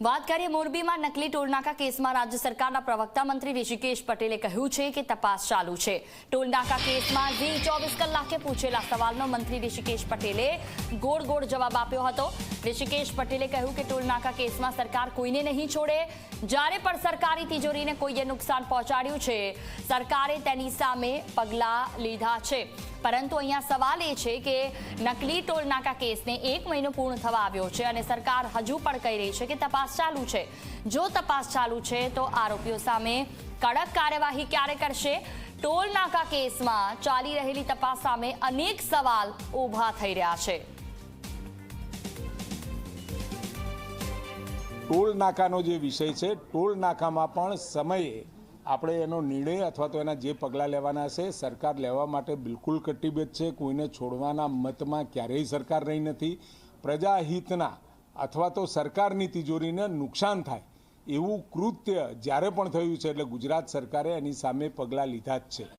વાત કરીએ મોરબીમાં નકલી ટોલનાકા કેસમાં રાજ્ય સરકારના પ્રવક્તા મંત્રી ઋષિકેશ પટેલે કહ્યું છે કે તપાસ ચાલુ છે. ટોલનાકા કેસમાં જે ચોવીસ કલાકે પૂછેલા સવાલનો મંત્રી ઋષિકેશ પટેલે ગોળ ગોળ જવાબ આપ્યો હતો. ઋષિકેશ પટેલે કહ્યું કે ટોલનાકા કેસમાં સરકાર કોઈને નહીં છોડે. જ્યારે પણ સરકારી તિજોરીને કોઈએ નુકસાન પહોંચાડ્યું છે, સરકારે તેની સામે પગલાં લીધા છે. પરંતુ અહીંયા સવાલ એ છે કે નકલી ટોલનાકા કેસને એક મહિનો પૂર્ણ થવા આવ્યો છે અને સરકાર હજુ પણ કહી રહી છે કે તપાસ ચાલુ છે. જો તપાસ ચાલુ છે તો આરોપીઓ સામે કડક કાર્યવાહી ક્યારે કરશે? ટોલનાકા કેસમાં ચાલી રહેલી તપાસ સામે અનેક સવાલ ઊભા થઈ રહ્યા છે. ટોલ નાકાનો જે વિષય છે ટોલ નાકામાં પણ સમયે આપણે એનો નિર્ણય અથવા તો એના જે પગલાં લેવાના છે, સરકાર લેવા માટે બિલકુલ કટિબદ્ધ છે. કોઈને છોડવાના મતમાં ક્યારેય સરકાર રહી નથી. પ્રજાહિતના અથવા તો સરકારની તિજોરીને નુકસાન થાય એવું કૃત્ય જ્યારે પણ થયું છે એટલે ગુજરાત સરકારે એની સામે પગલાં લીધા જ છે.